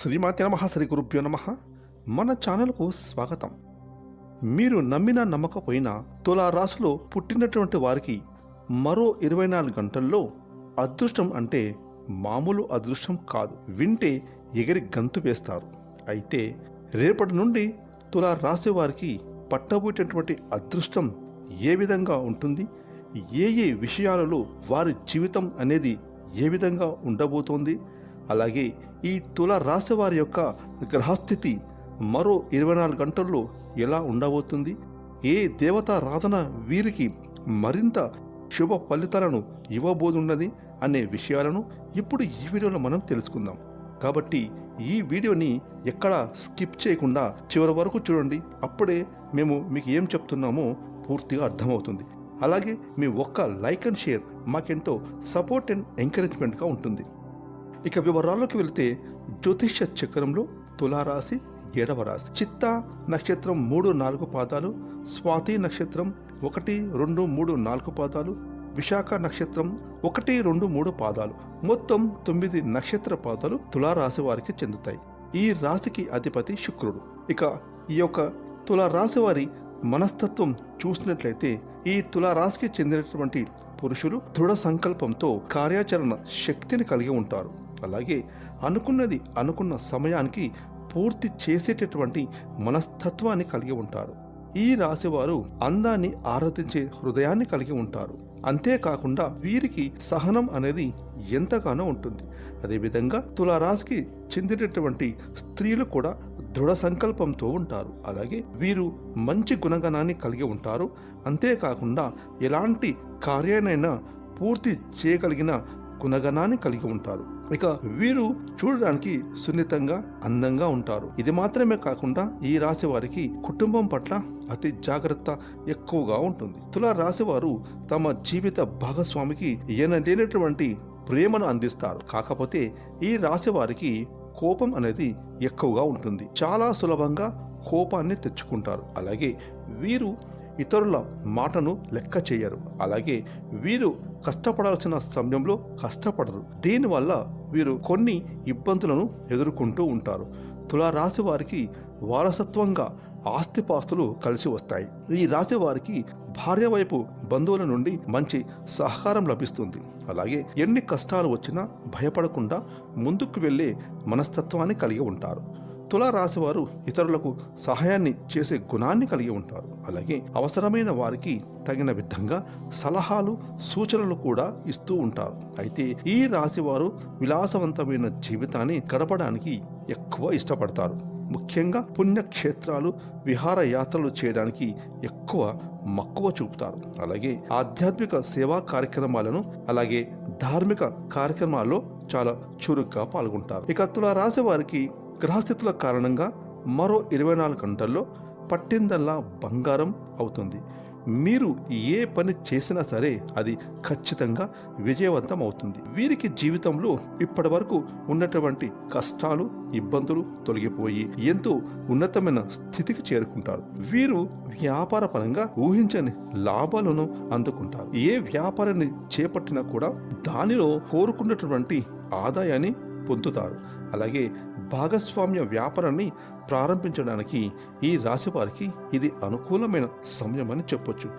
శ్రీమాతి నమ శ్రీ గురుభ్యో నమ. మన ఛానల్కు స్వాగతం. మీరు నమ్మినా నమ్మకపోయినా తులా రాశిలో పుట్టినటువంటి వారికి మరో ఇరవై నాలుగు గంటల్లో అదృష్టం అంటే మామూలు అదృష్టం కాదు. వింటే ఎగిరి గంతు వేస్తారు. అయితే రేపటి నుండి తులా రాశి వారికి పట్టబోయేటటువంటి అదృష్టం ఏ విధంగా ఉంటుంది? ఏ ఏ విషయాలలో వారి జీవితం అనేది ఏ విధంగా ఉండబోతోంది? అలాగే ఈ తుల రాశి వారి యొక్క గ్రహస్థితి మరో ఇరవై నాలుగు గంటల్లో ఎలా ఉండబోతుంది? ఏ దేవతారాధన వీరికి మరింత శుభ ఫలితాలను ఇవ్వబోతున్నది అనే విషయాలను ఇప్పుడు ఈ వీడియోలో మనం తెలుసుకుందాం. కాబట్టి ఈ వీడియోని ఎక్కడ స్కిప్ చేయకుండా చివరి వరకు చూడండి. అప్పుడే మేము మీకు ఏం చెప్తున్నామో పూర్తిగా అర్థమవుతుంది. అలాగే మీ ఒక్క లైక్ అండ్ షేర్ మాకెంతో సపోర్ట్ అండ్ ఎంకరేజ్మెంట్గా ఉంటుంది. ఇక వివరాల్లోకి వెళితే జ్యోతిష్య చక్రంలో తులారాశి ఏడవ రాశి. చిత్త నక్షత్రం మూడు నాలుగు పాదాలు స్వాతి నక్షత్రం ఒకటి రెండు మూడు నాలుగు పాదాలు విశాఖ నక్షత్రం ఒకటి రెండు మూడు పాదాలు. మొత్తం తొమ్మిది నక్షత్ర పాదాలు తులారాశి వారికి చెందుతాయి. ఈ రాశికి అధిపతి శుక్రుడు. ఇక ఈ యొక్క తులారాశి వారి మనస్తత్వం చూసినట్లయితే ఈ తులారాశికి చెందినటువంటి పురుషులు దృఢ సంకల్పంతో కార్యాచరణ శక్తిని కలిగి ఉంటారు. అలాగే అనుకున్నది అనుకున్న సమయానికి పూర్తి చేసేటటువంటి మనస్తత్వాన్ని కలిగి ఉంటారు. ఈ రాశివారు అందాన్ని ఆరాధించే హృదయాన్ని కలిగి ఉంటారు. అంతేకాకుండా వీరికి సహనం అనేది ఎంతగానో ఉంటుంది. అదేవిధంగా తులారాశికి చెందినటువంటి స్త్రీలు కూడా దృఢ సంకల్పంతో ఉంటారు. అలాగే వీరు మంచి గుణగణాన్ని కలిగి ఉంటారు. అంతేకాకుండా ఎలాంటి కార్యానైనా పూర్తి చేయగలిగిన గుణగణాన్ని కలిగి ఉంటారు. ఇక వీరు చూడడానికి సున్నితంగా అందంగా ఉంటారు. ఇది మాత్రమే కాకుండా ఈ రాశి వారికి కుటుంబం పట్ల అతి జాగ్రత్త ఎక్కువగా ఉంటుంది. తులా రాశి వారు తమ జీవిత భాగస్వామికి ఎనలేనటువంటి ప్రేమను అందిస్తారు. కాకపోతే ఈ రాశి వారికి కోపం అనేది ఎక్కువగా ఉంటుంది. చాలా సులభంగా కోపాన్ని తెచ్చుకుంటారు. అలాగే వీరు ఇతరుల మాటను లెక్క చేయరు. అలాగే వీరు కష్టపడాల్సిన సమయంలో కష్టపడరు. దీనివల్ల వీరు కొన్ని ఇబ్బందులను ఎదుర్కొంటూ ఉంటారు. తులారాశి వారికి వారసత్వంగా ఆస్తిపాస్తులు కలిసి వస్తాయి. ఈ రాశి వారికి భార్య వైపు బంధువుల నుండి మంచి సహకారం లభిస్తుంది. అలాగే ఎన్ని కష్టాలు వచ్చినా భయపడకుండా ముందుకు వెళ్ళే మనస్తత్వాన్ని కలిగి ఉంటారు. తులారాశివారు ఇతరులకు సహాయాన్ని చేసే గుణాన్ని కలిగి ఉంటారు. అలాగే అవసరమైన వారికి తగిన విధంగా సలహాలు సూచనలు కూడా ఇస్తూ ఉంటారు. అయితే ఈ రాశివారు విలాసవంతమైన జీవితాన్ని గడపడానికి ఎక్కువ ఇష్టపడతారు. ముఖ్యంగా పుణ్యక్షేత్రాలు విహారయాత్రలు చేయడానికి ఎక్కువ మక్కువ చూపుతారు. అలాగే ఆధ్యాత్మిక సేవా కార్యక్రమాలను అలాగే ధార్మిక కార్యక్రమాల్లో చాలా చురుగ్గా పాల్గొంటారు. ఇక తులా రాశి వారికి గ్రహస్థితుల కారణంగా మరో ఇరవై నాలుగు గంటల్లో పట్టిందల్లా బంగారం అవుతుంది. మీరు ఏ పని చేసినా సరే అది ఖచ్చితంగా విజయవంతం అవుతుంది. వీరికి జీవితంలో ఇప్పటి వరకు ఉన్నటువంటి కష్టాలు ఇబ్బందులు తొలగిపోయి ఎంతో ఉన్నతమైన స్థితికి చేరుకుంటారు. వీరు వ్యాపార పరంగా ఊహించని లాభాలను అందుకుంటారు. ఏ వ్యాపారాన్ని చేపట్టినా కూడా దానిలో కోరుకున్నటువంటి ఆదాయాన్ని పొందుతారు. అలాగే భాగస్వామ్య వ్యాపారాన్ని ప్రారంభించడానికి ఈ రాశి వారికి ఇది అనుకూలమైన సమయం అని చెప్పొచ్చు.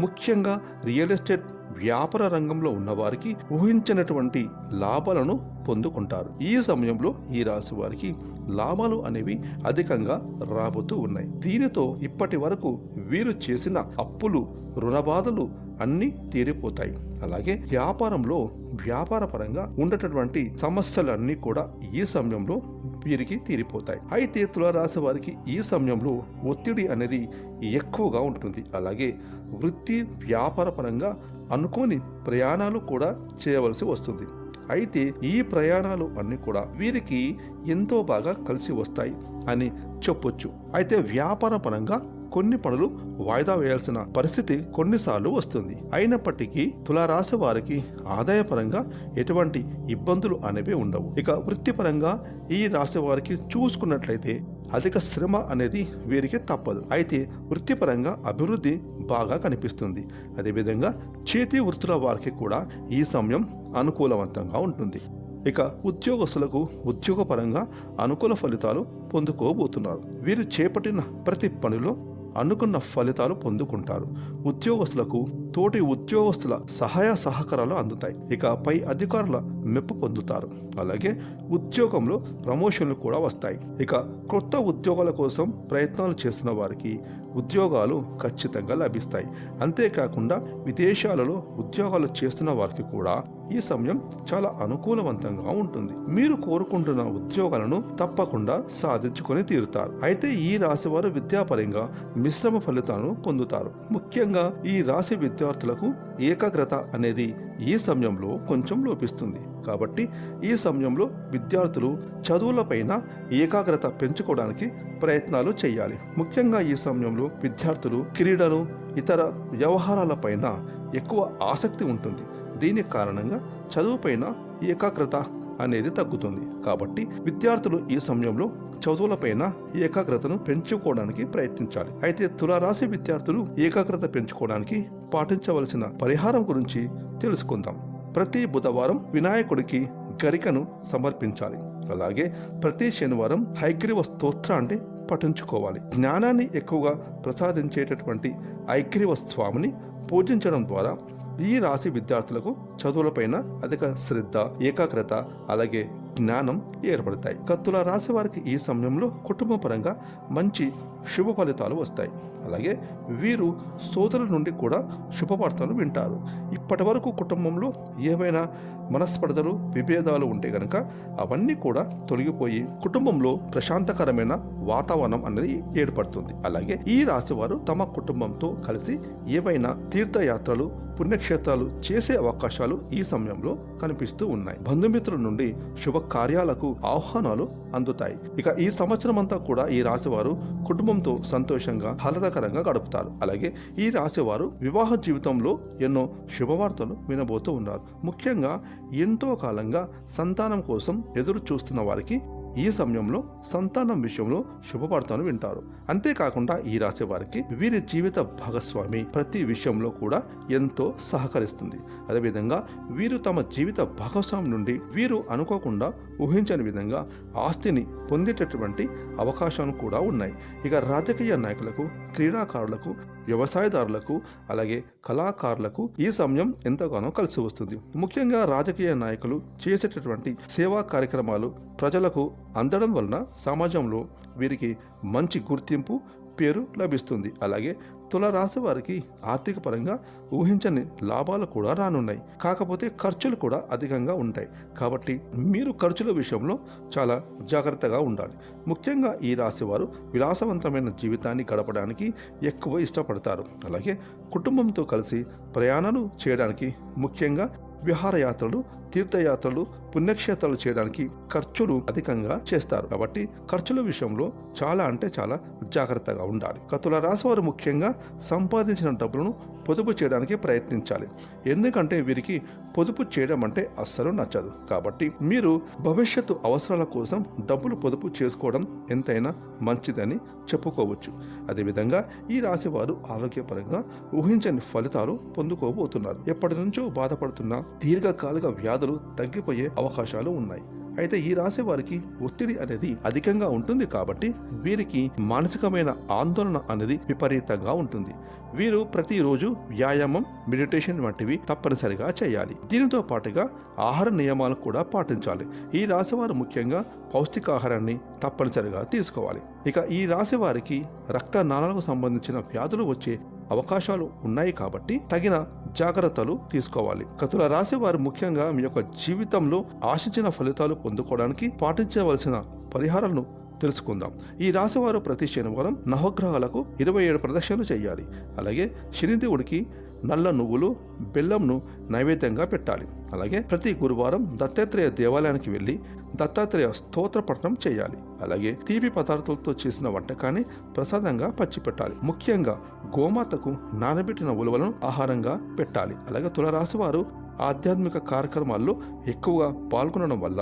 ముఖ్యంగా రియల్ ఎస్టేట్ వ్యాపార రంగంలో ఉన్నవారికి ఊహించినటువంటి లాభాలను పొందుకుంటారు. ఈ సమయంలో ఈ రాశి వారికి లాభాలు అనేవి అధికంగా రాబోతూ ఉన్నాయి. దీనితో ఇప్పటి వరకు వీరు చేసిన అప్పులు రుణబాధలు అన్నీ తీరిపోతాయి. అలాగే వ్యాపారంలో వ్యాపారపరంగా ఉండేటటువంటి సమస్యలన్నీ కూడా ఈ సమయంలో వీరికి తీరిపోతాయి. అయితే తులారాశి వారికి ఈ సమయంలో ఒత్తిడి అనేది ఎక్కువగా ఉంటుంది. అలాగే వృత్తి వ్యాపారపరంగా అనుకోని ప్రయాణాలు కూడా చేయవలసి వస్తుంది. అయితే ఈ ప్రయాణాలు అన్ని కూడా వీరికి ఎంతో బాగా కలిసి వస్తాయి అని చెప్పొచ్చు. అయితే వ్యాపారపరంగా కొన్ని పనులు వాయిదా వేయాల్సిన పరిస్థితి కొన్నిసార్లు వస్తుంది. అయినప్పటికీ తులారాశి వారికి ఆదాయపరంగా ఎటువంటి ఇబ్బందులు అనేవి ఉండవు. ఇక వృత్తిపరంగా ఈ రాశి వారికి చూసుకున్నట్లయితే అధిక శ్రమ అనేది వీరికి తప్పదు. అయితే వృత్తిపరంగా అభివృద్ధి బాగా కనిపిస్తుంది. అదేవిధంగా చేతి వృత్తుల వారికి కూడా ఈ సమయం అనుకూలవంతంగా ఉంటుంది. ఇక ఉద్యోగస్తులకు ఉద్యోగపరంగా అనుకూల ఫలితాలు పొందుకోబోతున్నారు. వీరు చేపట్టిన ప్రతి పనిలో అనుకున్న ఫలితాలు పొందుకుంటారు. ఉద్యోగస్తులకు తోటి ఉద్యోగస్తుల సహాయ సహకారాలు అందుతాయి. ఇక పై అధికారుల మెప్పు పొందుతారు. అలాగే ఉద్యోగంలో ప్రమోషన్లు కూడా వస్తాయి. ఇక కొత్త ఉద్యోగాల కోసం ప్రయత్నాలు చేస్తున్న వారికి ఉద్యోగాలు ఖచ్చితంగా లభిస్తాయి. అంతేకాకుండా విదేశాలలో ఉద్యోగాలు చేస్తున్న వారికి కూడా ఈ సమయం చాలా అనుకూలవంతంగా ఉంటుంది. మీరు కోరుకుంటున్న ఉద్యోగాలను తప్పకుండా సాధించుకొని తీరుతారు. అయితే ఈ రాశి వారు విద్యాపరంగా మిశ్రమ ఫలితాలను పొందుతారు. ముఖ్యంగా ఈ రాశి విద్య విద్యార్థులకు ఏకాగ్రత అనేది ఈ సమయంలో కొంచెం లోపిస్తుంది. కాబట్టి ఈ సమయంలో విద్యార్థులు చదువులపైన ఏకాగ్రత పెంచుకోవడానికి ప్రయత్నాలు చేయాలి. ముఖ్యంగా ఈ సమయంలో విద్యార్థులు క్రీడలు ఇతర వ్యవహారాలపైన ఎక్కువ ఆసక్తి ఉంటుంది. దీని కారణంగా చదువుపైన ఏకాగ్రత అనేది తగ్గుతుంది. కాబట్టి విద్యార్థులు ఈ సమయంలో చదువులపైన ఏకాగ్రతను పెంచుకోవడానికి ప్రయత్నించాలి. అయితే తులారాశి విద్యార్థులు ఏకాగ్రత పెంచుకోవడానికి పాటించవలసిన పరిహారం గురించి తెలుసుకుందాం. ప్రతి బుధవారం వినాయకుడికి గరికను సమర్పించాలి. అలాగే ప్రతి శనివారం హైగ్రీవ స్తోత్రాన్ని పఠించుకోవాలి. జ్ఞానాన్ని ఎక్కువగా ప్రసాదించేటటువంటి ఐగ్రీవ స్వామిని పూజించడం ద్వారా ఈ రాశి విద్యార్థులకు చదువులపైన అధిక శ్రద్ధ ఏకాగ్రత అలాగే జ్ఞానం ఏర్పడతాయి. కత్తుల రాశి వారికి ఈ సమయంలో కుటుంబ పరంగా మంచి శుభ ఫలితాలు వస్తాయి. అలాగే వీరు సోదరుల నుండి కూడా శుభవార్తలు వింటారు. ఇప్పటి వరకు కుటుంబంలో ఏవైనా మనస్పర్ధలు విభేదాలు ఉంటే గనక అవన్నీ కూడా తొలగిపోయి కుటుంబంలో ప్రశాంతకరమైన వాతావరణం అనేది ఏర్పడుతుంది. అలాగే ఈ రాశి వారు తమ కుటుంబంతో కలిసి ఏవైనా తీర్థయాత్రలు పుణ్య పుణ్యక్షేత్రాలు చేసే అవకాశాలు ఈ సమయంలో కనిపిస్తూ ఉన్నాయి. బంధుమిత్రుల నుండి శుభ కార్యాలకు ఆహ్వానాలు అందుతాయి. ఇక ఈ సంవత్సరం అంతా కూడా ఈ రాశివారు కుటుంబంతో సంతోషంగా ఆహ్లాదకరంగా గడుపుతారు. అలాగే ఈ రాశివారు వివాహ జీవితంలో ఎన్నో శుభవార్తలు వినబోతూ ఉన్నారు. ముఖ్యంగా ఎంతో కాలంగా సంతానం కోసం ఎదురు చూస్తున్న వారికి ఈ సమయంలో సంతానం విషయంలో శుభవార్తను వింటారు. అంతేకాకుండా ఈ రాశి వారికి వీరి జీవిత భాగస్వామి ప్రతి విషయంలో కూడా ఎంతో సహకరిస్తుంది. అదేవిధంగా వీరు తమ జీవిత భాగస్వామి నుండి వీరు అనుకోకుండా ఊహించని విధంగా ఆస్తిని పొందేటటువంటి అవకాశాలు కూడా ఉన్నాయి. ఇక రాజకీయ నాయకులకు క్రీడాకారులకు వ్యవసాయదారులకు అలాగే కళాకారులకు ఈ సమయం ఎంతగానో కలిసి వస్తుంది. ముఖ్యంగా రాజకీయ నాయకులు చేసేటటువంటి సేవా కార్యక్రమాలు ప్రజలకు అందడం వలన సమాజంలో వీరికి మంచి గుర్తింపు పేరు లభిస్తుంది. అలాగే తుల రాశి వారికి ఆర్థిక పరంగా ఊహించని లాభాలు కూడా రానున్నాయి. కాకపోతే ఖర్చులు కూడా అధికంగా ఉంటాయి. కాబట్టి మీరు ఖర్చుల విషయంలో చాలా జాగ్రత్తగా ఉండాలి. ముఖ్యంగా ఈ రాశి వారు విలాసవంతమైన జీవితాన్ని గడపడానికి ఎక్కువ ఇష్టపడతారు. అలాగే కుటుంబంతో కలిసి ప్రయాణాలు చేయడానికి ముఖ్యంగా విహారయాత్రలు తీర్థయాత్రలు పుణ్యక్షేత్రాలు చేయడానికి ఖర్చులు అధికంగా చేస్తారు. కాబట్టి ఖర్చుల విషయంలో చాలా అంటే చాలా జాగ్రత్తగా ఉండాలి. కతుల రాశివారు ముఖ్యంగా సంపాదించిన డబ్బులను పొదుపు చేయడానికి ప్రయత్నించాలి. ఎందుకంటే వీరికి పొదుపు చేయడం అంటే అస్సలు నచ్చదు. కాబట్టి మీరు భవిష్యత్తు అవసరాల కోసం డబ్బులు పొదుపు చేసుకోవడం ఎంతైనా మంచిదని చెప్పుకోవచ్చు. అదేవిధంగా ఈ రాశి వారు ఆరోగ్యపరంగా ఊహించని ఫలితాలు పొందుకోబోతున్నారు. ఎప్పటి నుంచో బాధపడుతున్న దీర్ఘకాలిక వ్యాధులు తగ్గిపోయే అవకాశాలు ఉన్నాయి. అయితే ఈ రాశి వారికి ఒత్తిడి అనేది అధికంగా ఉంటుంది కాబట్టి వీరికి మానసికమైన ఆందోళన అనేది విపరీతంగా ఉంటుంది. వీరు ప్రతిరోజు వ్యాయామం మెడిటేషన్ వంటివి తప్పనిసరిగా చేయాలి. దీనితో పాటుగా ఆహార నియమాలు కూడా పాటించాలి. ఈ రాశి వారు ముఖ్యంగా పౌష్టికాహారాన్ని తప్పనిసరిగా తీసుకోవాలి. ఇక ఈ రాశి వారికి రక్త నాళాలకు సంబంధించిన వ్యాధులు వచ్చే అవకాశాలు ఉన్నాయి కాబట్టి తగిన జాగ్రత్తలు తీసుకోవాలి. కథల రాశి వారు ముఖ్యంగా మీ యొక్క జీవితంలో ఆశించిన ఫలితాలు పొందుకోవడానికి పాటించవలసిన పరిహారాలను తెలుసుకుందాం. ఈ రాశివారు ప్రతి శనివారం నవగ్రహాలకు ఇరవై ఏడు ప్రదక్షిణలు చేయాలి. అలాగే శనిదేవుడికి నల్ల నువ్వులు బెల్లంను నైవేద్యంగా పెట్టాలి. అలాగే ప్రతి గురువారం దత్తాత్రేయ దేవాలయానికి వెళ్ళి దత్తాత్రేయ స్తోత్ర పఠనం చేయాలి. అలాగే తీపి పదార్థాలతో చేసిన వంటకాన్ని ప్రసాదంగా పంచిపెట్టాలి ముఖ్యంగా గోమాతకు నానబెట్టిన ఉలవలను ఆహారంగా పెట్టాలి. అలాగే తులరాశి వారు ఆధ్యాత్మిక కార్యక్రమాల్లో ఎక్కువగా పాల్గొనడం వల్ల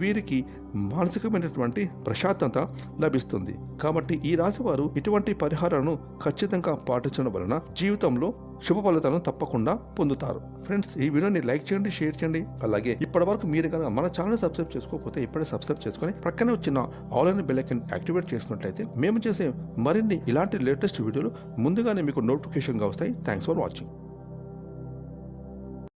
వీరికి మానసికమైనటువంటి ప్రశాంతత లభిస్తుంది. కాబట్టి ఈ రాశి వారు ఇటువంటి పరిహారాలను ఖచ్చితంగా పాటించడం వలన జీవితంలో శుభ ఫలితాలను తప్పకుండా పొందుతారు. ఫ్రెండ్స్ ఈ వీడియోని లైక్ చేయండి షేర్ చేయండి. అలాగే ఇప్పటి వరకు మీరు కనుక మన ఛానల్ సబ్స్క్రైబ్ చేసుకోకపోతే ఇప్పుడే సబ్స్క్రైబ్ చేసుకొని పక్కనే వచ్చిన ఆన్లైన్ బెల్ యాక్టివేట్ చేసుకున్నట్లయితే మేము చేసే మరిన్ని ఇలాంటి లేటెస్ట్ వీడియోలు ముందుగానే మీకు నోటిఫికేషన్గా వస్తాయి. Thanks for watching